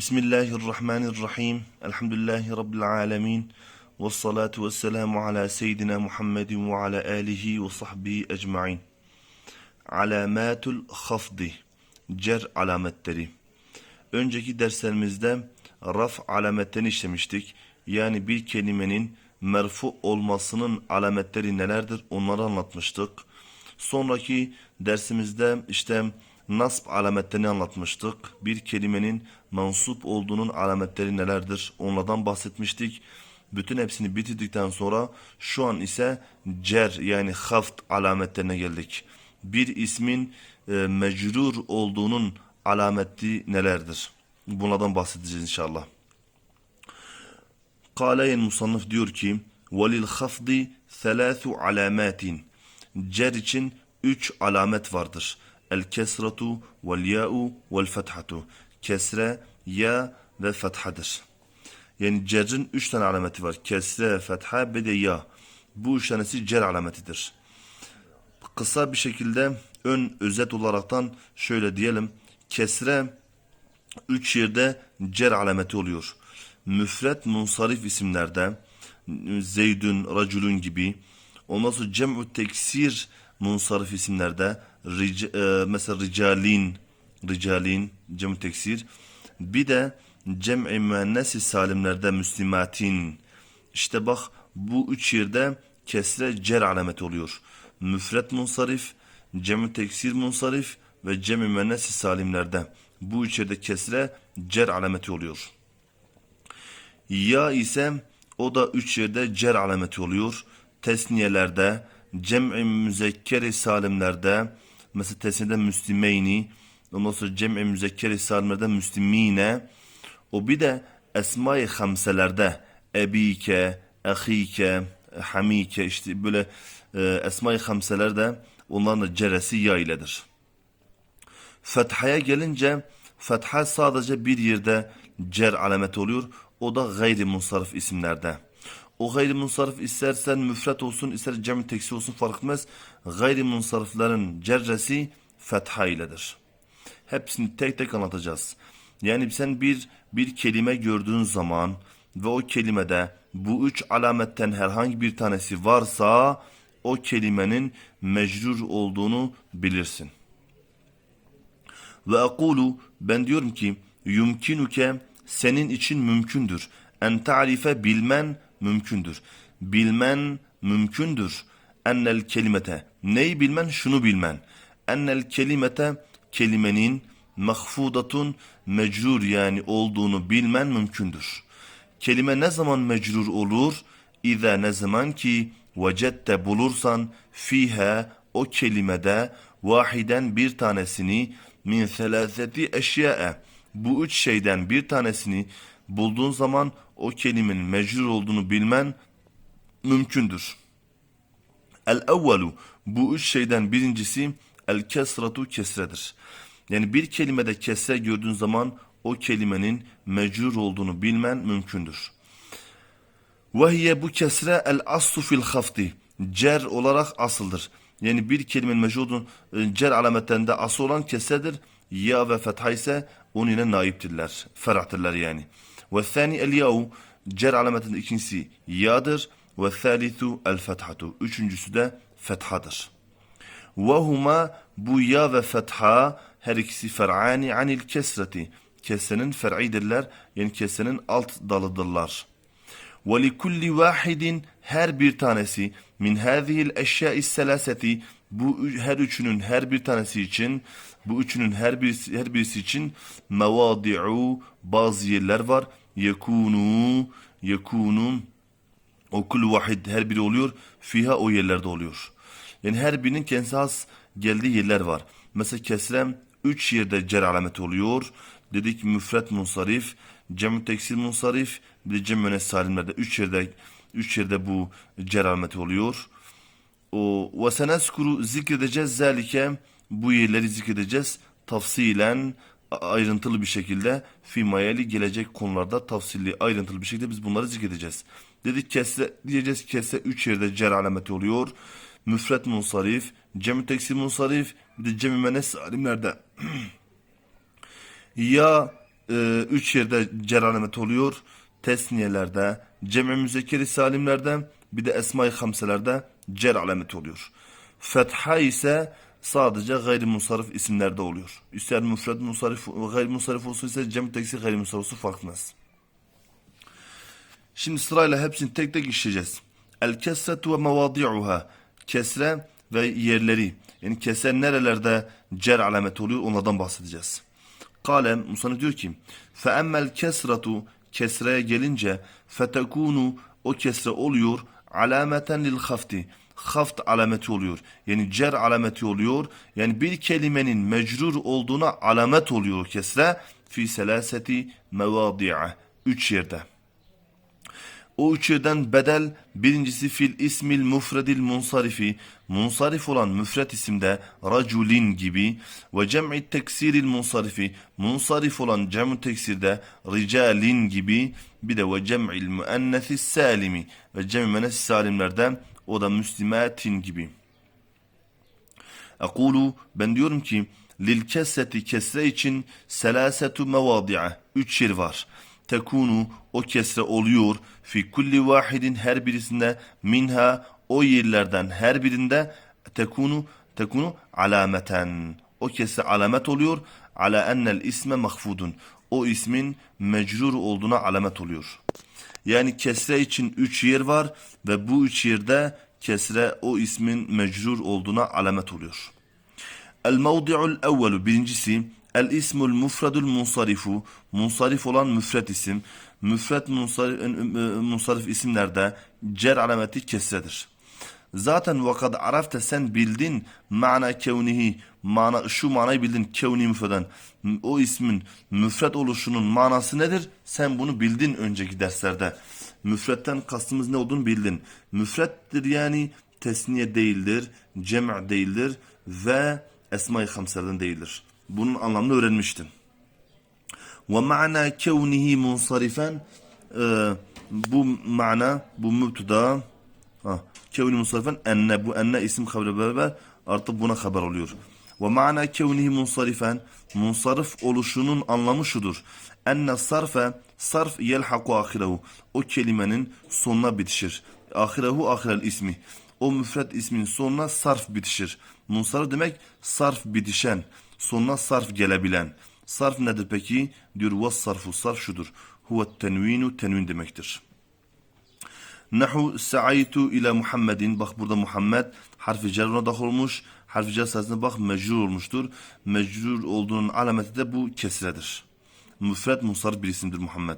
Bismillahirrahmanirrahim. Elhamdülillahi Rabbil alemin. Ve salatu ve selamu ala seyyidina Muhammedin ve ala alihi ve sahbihi ecma'in. Alamatul hafdi. Cer alametleri. Önceki derslerimizde raf alametlerini işlemiştik. Yani bir kelimenin merfu olmasının alametleri nelerdir onları anlatmıştık. Sonraki dersimizde işte nasb alametlerini anlatmıştık. Bir kelimenin mansup olduğunun alametleri nelerdir onlardan bahsetmiştik. Bütün hepsini bitirdikten sonra şu an ise cer yani haft alametlerine geldik. Bir ismin e, mecrur olduğunun alameti nelerdir? Bunlardan bahsedeceğiz inşallah. Kale musannif diyor ki velil hafdi thelâthu alamatin. Cer için üç alamet vardır. El kesratu vel ya'u vel fethatu. Kesre, ya ve fethadır. Yani cerrin üç tane alameti var. Kesre, fetha ve de ya. Bu üç tanesi cer alametidir. Kısa bir şekilde ön özet olaraktan şöyle diyelim. Kesre üç yerde cer alameti oluyor. Müfret munsarif isimlerde Zeydün, Raculun gibi ondan sonra cem'ü teksir munsarif isimlerde ric, e, mesela ricalin ricalin cem'ü teksir bir de cem'i müennesi salimlerde müslimatin işte bak bu üç yerde kesre cer alameti oluyor. Müfret munsarif, cem'ü teksir munsarif ve cem'i müennesi salimlerde bu üç yerde kesre cer alameti oluyor. Ya ise o da üç yerde cer alameti oluyor. Tesniyelerde, cem'i müzekkeri salimlerde, mesela tesniyede müslimeyni, ondan sonra cem'i müzekkeri salimlerde müslimine, o bir de esma-i hamselerde, ebike, ahike, hamike, işte böyle e, esma-i hamselerde onların da ceresi ya iledir. Fethaya gelince, fetha sadece bir yerde cer alameti oluyor. O da gayri munsarif isimlerde. O gayri munsarif istersen müfret olsun ister cem teksi olsun fark etmez. Gayri munsariflerin cerresi fetha iledir. Hepsini tek tek anlatacağız. Yani sen bir bir kelime gördüğün zaman ve o kelimede bu üç alametten herhangi bir tanesi varsa o kelimenin mecrur olduğunu bilirsin. Ve akulu ben diyorum ki yumkinuke senin için mümkündür. En ta'rife bilmen mümkündür. Bilmen mümkündür. Ennel kelimete. Neyi bilmen? Şunu bilmen. Ennel kelimete kelimenin mahfudatun mecrur yani olduğunu bilmen mümkündür. Kelime ne zaman mecrur olur? İza ne zaman ki vecette bulursan fiha o kelimede vahiden bir tanesini min selaseti eşyae bu üç şeyden bir tanesini bulduğun zaman o kelimenin mecrur olduğunu bilmen mümkündür. El evvelu bu üç şeyden birincisi el kesratu kesredir. Yani bir kelimede kesre gördüğün zaman o kelimenin mecrur olduğunu bilmen mümkündür. Ve hiye bu kesre el aslu fil hafti. Cer olarak asıldır. Yani bir kelimenin mecrur olduğunu cer alametlerinde asıl olan kesredir. Ya ve fetha ise onun yine naiptirler. Ferahtırlar yani. Ve thani el yav cer alametinin ikincisi yadır. Ve thalithu el fethatu. Üçüncüsü de fethadır. Ve huma bu ya ve fetha her ikisi fer'ani anil kesreti. Kesrenin fer'idirler. Yani kesrenin alt dalıdırlar. Ve li kulli vahidin her bir tanesi bu her üçünün her bir tanesi için bu üçünün her birisi her birisi için mevadi'u bazı yerler var. Yekunu yekunu o kul vahid her biri oluyor. Fiha o yerlerde oluyor. Yani her birinin kendisi has geldiği yerler var. Mesela kesrem üç yerde cer alameti oluyor. Dedik müfret munsarif, cem teksir munsarif, bir de cem salimlerde üç yerde üç yerde bu cer alameti oluyor. O ve seneskuru zikredeceğiz zalike bu yerleri zikredeceğiz tafsilen ayrıntılı bir şekilde fimayeli gelecek konularda tafsilli ayrıntılı bir şekilde biz bunları zikredeceğiz. Dedik kesse diyeceğiz kesse üç yerde cer alameti oluyor. Müfret munsarif, cem teksir munsarif, bir de cem menes alimlerde ya e, üç yerde cer alameti oluyor. Tesniyelerde, cem-i müzekkeri salimlerde, bir de esma-i hamselerde cer alameti oluyor. Fetha ise sadece gayrimusarif isimlerde oluyor. İster müfred musarif, gayrimusarif olsun ise cem-i teksir gayrimusarif olsun fark etmez. Şimdi sırayla hepsini tek tek işleyeceğiz. El kesretu ve mevadi'uha. Kesre ve yerleri. Yani keser nerelerde cer alameti oluyor onlardan bahsedeceğiz. Kale Musanif diyor ki fe emmel kesratu kesreye gelince fetekunu o kesre oluyor alameten lil hafti haft alameti oluyor. Yani cer alameti oluyor. Yani bir kelimenin mecrur olduğuna alamet oluyor kesre fi selaseti mevadi'a. Üç yerde. O üç yerden bedel birincisi fil ismil mufredil munsarifi munsarif olan müfret isimde raculin gibi ve cem'i teksiril munsarifi munsarif olan cem'u teksirde ricalin gibi bir de ve cem'il müennesis salimi ve cem'i müennesis salimlerde o da müslimatin gibi. Ekulu ben diyorum ki lil kesreti kesre için selasetu mevadi'a üç yer var. Tekunu o kesre oluyor fi kulli vahidin her birisinde minha o yerlerden her birinde tekunu tekunu alameten o kesre alamet oluyor ala ennel isme mahfudun o ismin mecrur olduğuna alamet oluyor. Yani kesre için üç yer var ve bu üç yerde kesre o ismin mecrur olduğuna alamet oluyor. El mevdi'ul evvelu birincisi el ismul mufradul munsarifu munsarif olan müfret isim müfret munsarif, munsarif isimlerde cer alameti kesredir. Zaten vakad arafte sen bildin mana kevnihi mana şu manayı bildin kevni müfreden o ismin müfret oluşunun manası nedir? Sen bunu bildin önceki derslerde. Müfretten kastımız ne olduğunu bildin. Müfrettir yani tesniye değildir, cem' değildir ve esma-i hamseden değildir. Bunun anlamını öğrenmiştin. Ve ma'na kevnihi munsarifen e, bu mana bu mübteda ha, kevni munsarifen enne bu enne isim haberi beraber artık buna haber oluyor. Ve ma'na kevnihi munsarifen munsarif oluşunun anlamı şudur. Enne sarfe sarf yelhaku ahirehu o kelimenin sonuna bitişir. Ahirehu ahirel ismi o müfret ismin sonuna sarf bitişir. Munsarif demek sarf bitişen, sonuna sarf gelebilen. Sarf nedir peki? Diyor vas sarfu sarf şudur. Huve tenvinu tenvin demektir. Nahu sa'aytu ila Muhammedin. Bak burada Muhammed harfi cer ona dahil olmuş. Harfi cer sayesinde bak mecrur olmuştur. Mecrur olduğunun alameti de bu kesredir. Müfred munsarif bir isimdir Muhammed.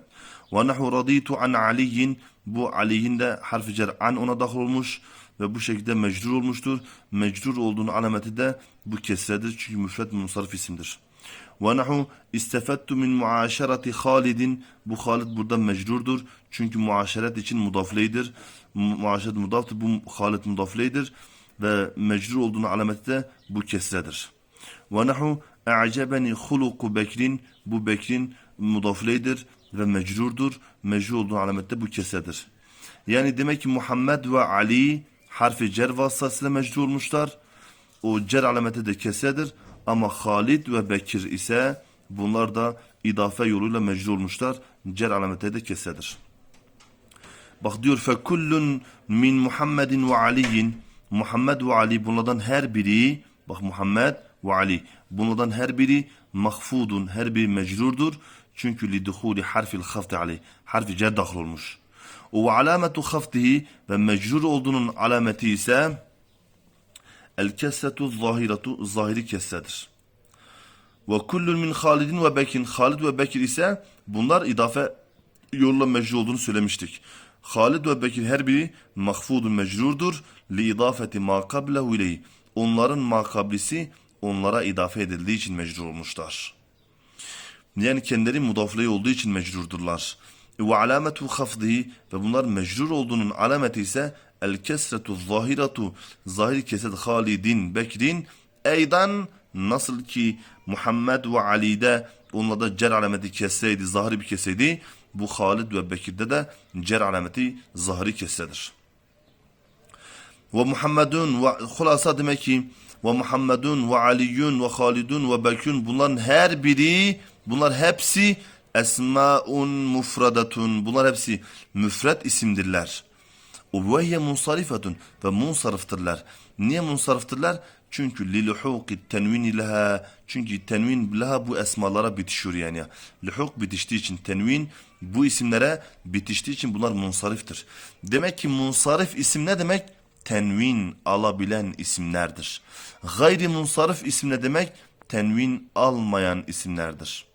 Ve nahu raditu an aliyin. Bu Ali'nin de harfi cer an ona dahil olmuş ve bu şekilde mecrur olmuştur. Mecrur olduğunun alameti de bu kesredir çünkü müfred munsarif isimdir. Ve nahu istefettu min muaşereti Halidin. Bu Halid burada mecrurdur. Çünkü muaşeret için mudafleydir. Muaşeret mudaftır. Bu Halid mudafleydir. Ve mecrur olduğunun alameti de bu kesredir. Ve nahu e'cebeni huluku. Bu Bekrin mudafleydir ve mecrurdur. Mecrur olduğunun alameti de bu kesredir. Yani demek ki Muhammed ve Ali harfi cer vasıtasıyla mecrur olmuşlar. O cer alameti de kesedir. Ama Halid ve Bekir ise bunlar da idafe yoluyla mecrur olmuşlar. Cer alameti de kesedir. Bak diyor fe kullun min Muhammedin ve Ali'in Muhammed ve Ali bunlardan her biri bak Muhammed ve Ali bunlardan her biri mahfudun her biri mecrurdur. Çünkü liduhuli harfil hafti aleyh harfi cer dahil olmuş. Ve alametu haftihi ve mecrur olduğunun alameti ise el kesretu zahiretu zahiri kesredir. Ve kullun min Halidin ve Bekir. Halid ve Bekir ise bunlar idafe yolla mecrur olduğunu söylemiştik. Halid ve Bekir her biri mahfudun mecrurdur. Li idafeti ma kablehu ileyhi. Onların makablisi onlara idafe edildiği için mecrur olmuşlar. Yani kendileri mudafleyi olduğu için mecrurdurlar. Ve alametu hafdihi ve bunlar mecrur olduğunun alameti ise el kesretu zahiretu zahir keset Halidin Bekrin eydan nasıl ki Muhammed ve Ali'de onlarda cer alameti kesseydi, zahiri bir kesseydi bu Halid ve Bekir'de de cer alameti zahiri kessedir. Ve Muhammedun ve hulasa demek ki ve Muhammedun ve Aliyun ve Halidun ve Bekir'un bunların her biri bunlar hepsi Esmaun mufradatun. Bunlar hepsi müfret isimdirler. Hiye munsarifetun ve munsarıftırlar. Niye munsarıftırlar? Çünkü li luhuki tenvini leha çünkü tenvin leha bu esmalara bitişiyor yani. Luhuk bitiştiği için tenvin bu isimlere bitiştiği için bunlar munsariftir. Demek ki munsarif isim ne demek? Tenvin alabilen isimlerdir. Gayri munsarif isim ne demek? Tenvin almayan isimlerdir.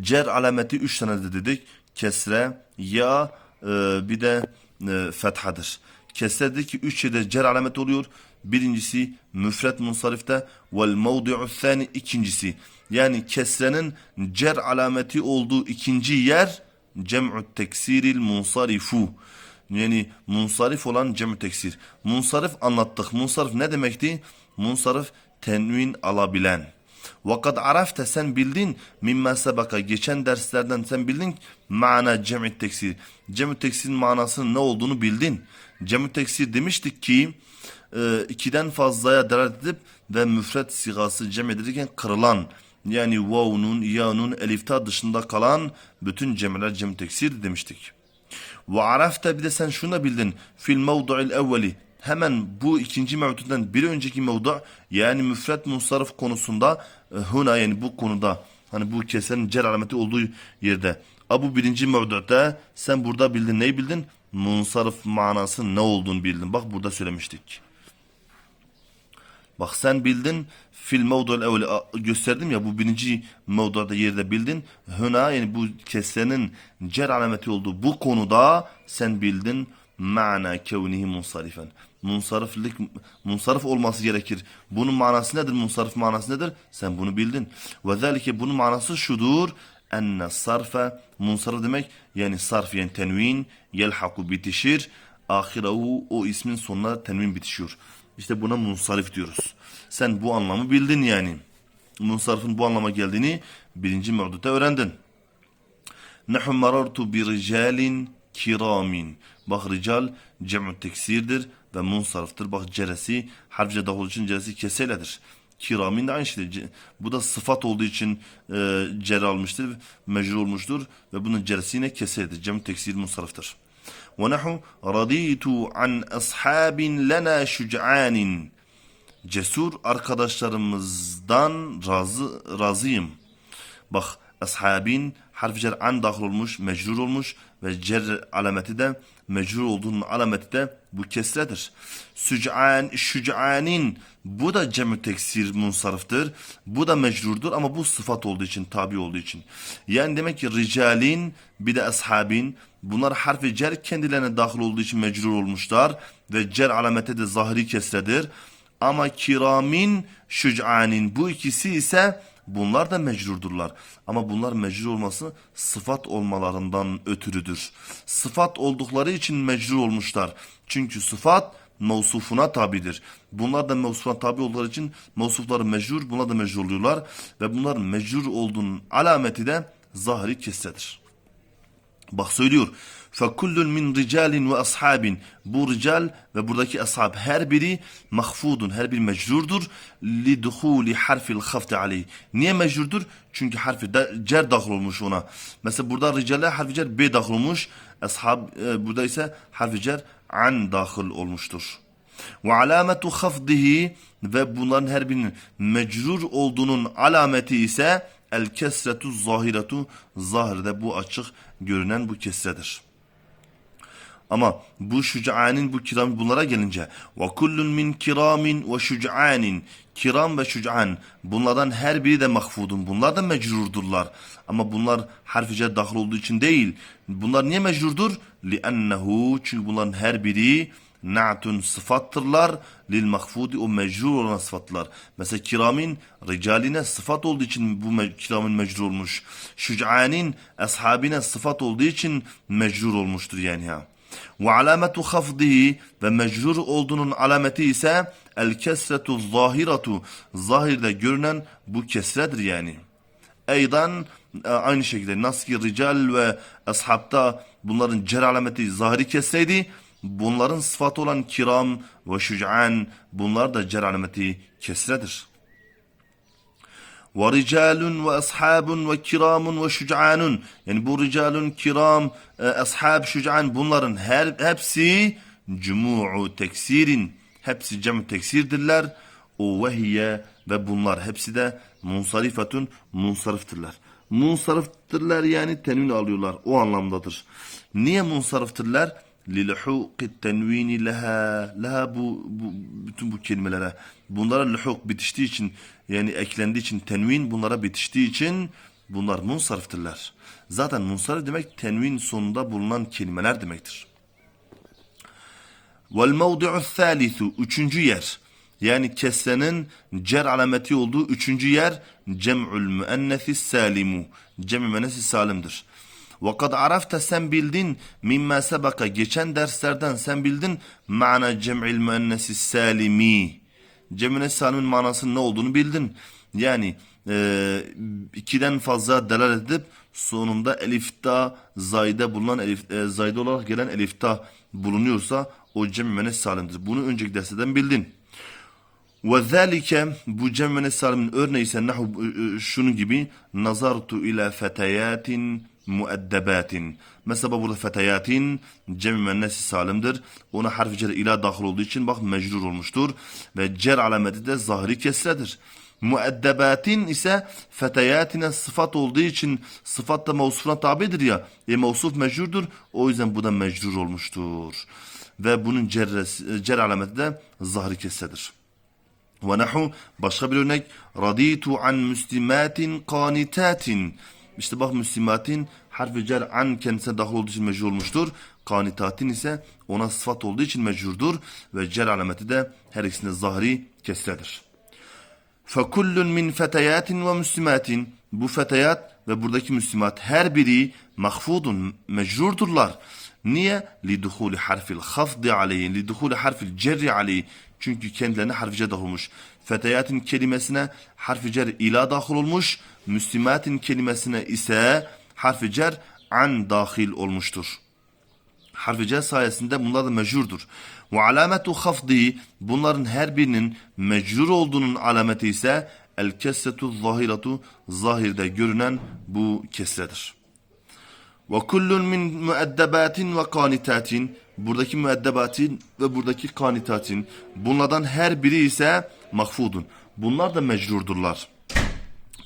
Cer alameti üç tanedir dedik. Kesre, ya, e, bir de e, fethadır. Kesredeki üç şeyde cer alameti oluyor. Birincisi müfret munsarifte vel mevdi'u thani ikincisi. Yani kesrenin cer alameti olduğu ikinci yer cem'u teksiril munsarifu. Yani munsarif olan cem'u teksir. Munsarif anlattık. Munsarif ne demekti? Munsarif tenvin alabilen. Vakat arafte sen bildin mimma sebaka geçen derslerden sen bildin mana cem'i teksir. Cem'i teksirin manasının ne olduğunu bildin. Cem'i teksir demiştik ki e, ikiden fazlaya delalet edip ve müfret sigası cem edilirken kırılan yani vav'nun, ya'nun, elifta dışında kalan bütün cem'ler cem teksir demiştik. Ve arafte bir de sen şunu bildin. Fil mevdu'il evveli. Hemen bu ikinci mevdudan bir önceki mevdu yani müfret munsarif konusunda e, huna yani bu konuda hani bu keserin cer alameti olduğu yerde. A bu birinci mevduda sen burada bildin neyi bildin? Munsarif manası ne olduğunu bildin. Bak burada söylemiştik. Bak sen bildin fil mevdu'l evveli a- gösterdim ya bu birinci mevduda yerde bildin. Huna yani bu kesenin cer alameti olduğu bu konuda sen bildin mana kevnihi munsarifen. Munsariflik munsarif olması gerekir. Bunun manası nedir? Munsarif manası nedir? Sen bunu bildin. Ve zelike bunun manası şudur. Enne sarfe munsarif demek yani sarf yani tenvin yelhaku bitişir. Ahirehu o ismin sonuna tenvin bitişiyor. İşte buna munsarif diyoruz. Sen bu anlamı bildin yani. Munsarifin bu anlama geldiğini birinci mevdutta öğrendin. Nehu marartu bi ricalin kiramin. Bak rical cem'u teksirdir ve munsarıftır. Bak ceresi harfce olduğu için ceresi keseledir. Kiramin de aynı şeydir. Bu da sıfat olduğu için e, cer almıştır, mecrur olmuştur ve bunun ceresi yine keseledir. Cem teksir munsarıftır. Ve nahu raditu an ashabin lana şüc'anin. Cesur arkadaşlarımızdan razı, razıyım. Bak ashabin harf cer an dahil olmuş, mecrur olmuş ve cer alameti de mecrur olduğunun alameti de bu kesredir. Süc'an, şüc'anin bu da cemü teksir munsarıftır. Bu da mecrurdur ama bu sıfat olduğu için, tabi olduğu için. Yani demek ki ricalin bir de ashabin bunlar harfi cer kendilerine dahil olduğu için mecrur olmuşlar ve cer alameti de zahiri kesredir. Ama kiramin şüc'anin bu ikisi ise bunlar da mecrurdurlar. Ama bunlar mecrur olması sıfat olmalarından ötürüdür. Sıfat oldukları için mecrur olmuşlar. Çünkü sıfat mevsufuna tabidir. Bunlar da mevsufuna tabi oldukları için mevsufları mecrur, bunlar da mecrur oluyorlar. Ve bunlar mecrur olduğunun alameti de zahiri kesredir. Bak söylüyor. فَكُلٌّ min ricalin ve ashabin. Bu rical ve buradaki ashab her biri mahfudun, her biri mecrurdur. لِدُخُولِ harfil khafti aleyh. Niye mecrurdur? Çünkü harfi de, cer dahil olmuş ona. Mesela burada ricale harfi cer B dahil olmuş. Ashab e, burada ise harfi cer an dahil olmuştur. Ve alametu khafdihi ve bunların her birinin mecrur olduğunun alameti ise el kesretu zahiretu zahirde bu açık görünen bu kesredir. Ama bu şüc'anin bu kiram bunlara gelince ve kullun min kiramin ve şüc'anin kiram ve şüc'an bunlardan her biri de mahfudun. Bunlar da mecrurdurlar. Ama bunlar harfi cer dahil olduğu için değil. Bunlar niye mecrurdur? Li'ennehu çünkü bunların her biri na'tun sıfattırlar lil mahfudi o mecrur olan sıfatlar. Mesela kiramin ricaline sıfat olduğu için bu me- kiramin mecrur olmuş. Şüc'anin ashabine sıfat olduğu için mecrur olmuştur yani ha. Ve alametu khafdihi ve mecrur olduğunun alameti ise el kesretu zahiretu zahirde görünen bu kesredir yani. Eydan e, aynı şekilde nasıl ki rical ve ashabta bunların cer alameti zahiri kesseydi bunların sıfatı olan kiram ve şüc'an bunlar da cer kesredir. ve ricalun ve ashabun ve kiramun ve şuc'anun. Yani bu ricalun, kiram, e, ashab, şuc'an bunların her hepsi cumu'u teksirin. Hepsi cem teksirdirler. O vehiye ve bunlar hepsi de munsarifetun munsarıftırlar. Munsarıftırlar yani tenvin alıyorlar. O anlamdadır. Niye munsarıftırlar? liluhuk tenvini leha leha bu, bu bütün bu kelimelere bunlara luhuk bitiştiği için yani eklendiği için tenvin bunlara bitiştiği için bunlar munsarıftırlar. Zaten munsarif demek tenvin sonunda bulunan kelimeler demektir. Vel mevdu'u thalithu üçüncü yer. Yani kesrenin cer alameti olduğu üçüncü yer cem'ül müennesi salimu. Cem'i müennesi salimdir. Kad arafta sen bildin mimma sebaka geçen derslerden sen bildin mana cem'il müennesi salimi. Cem-i müennesi salimin manasının ne olduğunu bildin. Yani e, ikiden fazla delalet edip sonunda elifta zayde bulunan elif, e, zayde olarak gelen elifta bulunuyorsa o cem-i müennesi salimdir. Bunu önceki derslerden bildin. Ve zâlike bu cem ve salimin örneği ise nahu e, şunun gibi nazartu ila fetayatin mueddebatin. Mesela burada fetayatin cem ve nesi salimdir. Ona harfi cer ila dahil olduğu için bak mecrur olmuştur. Ve cer alameti de zahiri kesredir. Mueddebatin ise fetayatine sıfat olduğu için sıfat da mevsufuna tabidir ya. E mevsuf mecrurdur. O yüzden bu da mecrur olmuştur. Ve bunun cerresi, cer alameti de zahiri kesredir. Ve nahu başka bir örnek raditu an müslimatin kanitatin. İşte bak müslimatin harfi cer an kendisine dahil olduğu için mecrur olmuştur. Kanitatin ise ona sıfat olduğu için mecrurdur ve cer alameti de her ikisinde zahri kesredir. Fekullun min feteyatin ve müslimatin. Bu feteyat ve buradaki müslimat her biri mahfudun, mecrurdurlar. Niye? Liduhuli harfil hafdi aleyhi, liduhuli harfil cerri aleyhi. Çünkü kendilerine harfi cer olmuş. Feteyatin kelimesine harfi cer ila dahil olmuş. Müslimatin kelimesine ise harfi cer an dahil olmuştur. Harfi cer sayesinde bunlar da mecrurdur. Ve alametu hafdi bunların her birinin mecrur olduğunun alameti ise el kesretu zahiratu zahirde görünen bu kesredir. Ve kullun min müeddebatin ve kanitatin buradaki müeddebatin ve buradaki kanitatin bunlardan her biri ise mahfudun. Bunlar da mecrurdurlar.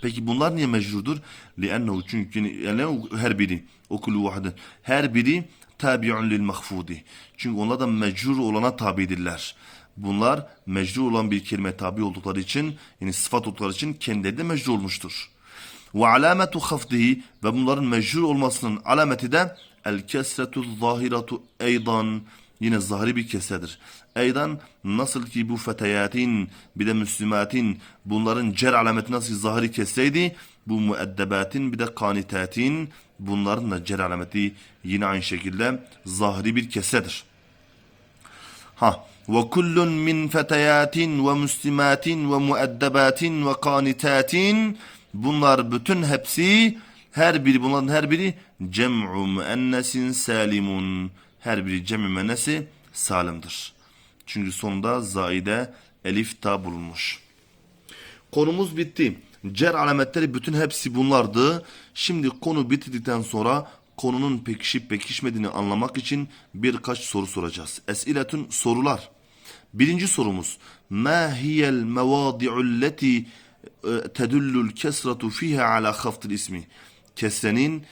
Peki bunlar niye mecrurdur? لِأَنَّهُ çünkü yani her biri okulu vahde her biri tabi'un lil mahfudi. Çünkü onlar da mecrur olana tabidirler. Bunlar mecrur olan bir kelime tabi oldukları için yani sıfat oldukları için kendileri de mecrur olmuştur. Ve alametu hafdihi ve bunların mecrur olmasının alameti de el kesretu zahiratu eydan yine zahiri bir kesredir. Eydan nasıl ki bu feteyatin bir de müslümatin bunların cer alameti nasıl zahiri kesreydi bu müeddebatin bir de kanitatin bunların da cer alameti yine aynı şekilde zahiri bir kesredir. Ha ve kullun min feteyatin ve müslimatin ve mueddebatin ve kanitatin bunlar bütün hepsi her biri bunların her biri cem'u müennesin salimun her biri cem'u müennesi salimdir. Çünkü sonunda zaide elif ta bulunmuş. Konumuz bitti. Cer alametleri bütün hepsi bunlardı. Şimdi konu bittikten sonra konunun pekişip pekişmediğini anlamak için birkaç soru soracağız. Esiletün sorular. Birinci sorumuz. Ma hiyel mevadi'ulleti tedullul kesratu fiha ala haftil ismi. Kesrenin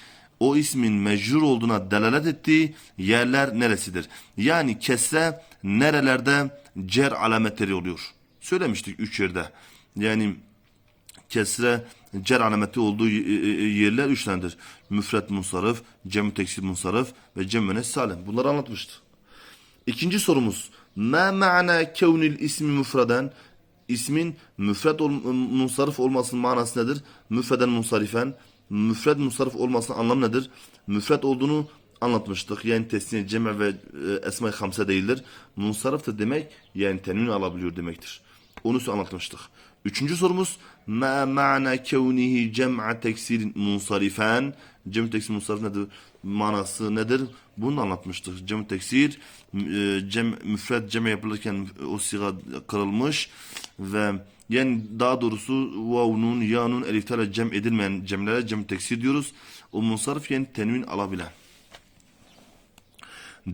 o ismin mecrur olduğuna delalet ettiği yerler neresidir? Yani kesre nerelerde cer alametleri oluyor? Söylemiştik üç yerde. Yani kesre cer alameti olduğu yerler üç tanedir. Müfret munsarif, cem teksir munsarif ve cem salim. Bunları anlatmıştık. İkinci sorumuz. Ma ma'na kevnil ismi müfreden? İsmin müfred ol, munsarif olmasının manası nedir? Müfreden munsarifen. Müfred munsarif olmasının anlamı nedir? Müfred olduğunu anlatmıştık. Yani tesniye, ceme ve e, esma-i hamse değildir. Munsarif de demek yani tenvin alabiliyor demektir. Onu anlatmıştık. Üçüncü sorumuz ma ma'na kevnihi cem'a teksirin munsarifen cem teksir munsarif nedir? Manası nedir? Bunu anlatmıştık. Cem teksir e, cem müfred ceme yapılırken o siga kırılmış ve Yani daha doğrusu vavnun, yanun, eliflerle cem edilmeyen cemlere cem teksir diyoruz. O munsarif yani tenvin alabilen.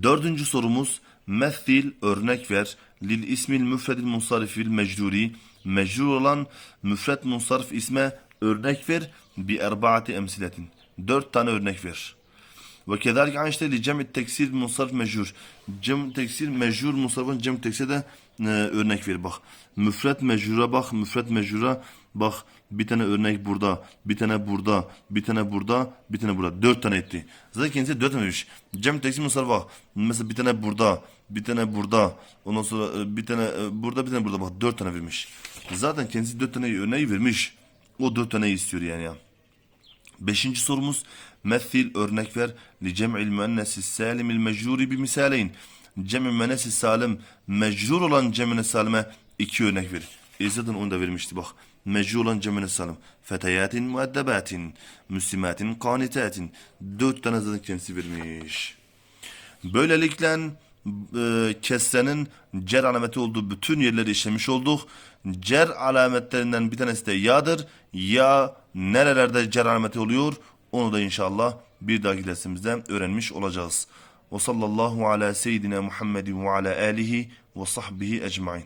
Dördüncü sorumuz Methil örnek ver. Lil ismil müfredil munsarifil mecruri. Mecrur olan müfred munsarif isme örnek ver. Bi erbaati emsiletin. Dört tane örnek ver. Ve aynı işte li cem teksir munsarif mecrur. Cem teksir mecrur munsarifin cem teksir de e, örnek ver bak. Müfred mecrura bak. Müfred mecrura bak. Bir tane örnek burada. Bir tane burada. Bir tane burada. Bir tane burada. Dört tane etti. Zaten kendisi dört tane vermiş. Cem teksir munsarif bak. Mesela bir tane burada. Bir tane burada. Ondan sonra e, bir tane e, burada bir tane burada bak. Dört tane vermiş. Zaten kendisi dört tane örneği vermiş. O dört tane istiyor yani ya. Beşinci sorumuz Methil örnek ver li cem'il müennesi salimil mecruri bi misaleyn. Cem'i müennesi salim mecrur olan cem'ine salime iki örnek ver. Zaten onu da vermişti bak. Mecrur olan cem'ine salim. Feteyatin muaddebatin. Müslimatin kanitatin. Dört tane zaten kendisi vermiş. Böylelikle e, kesrenin cer alameti olduğu bütün yerleri işlemiş olduk. Cer alametlerinden bir tanesi de ya'dır. Ya nerelerde cer alameti oluyor onu da inşallah bir dahaki dersimizde öğrenmiş olacağız. Ve sallallahu ala seyyidina Muhammedin ve ala alihi ve sahbihi ecmain.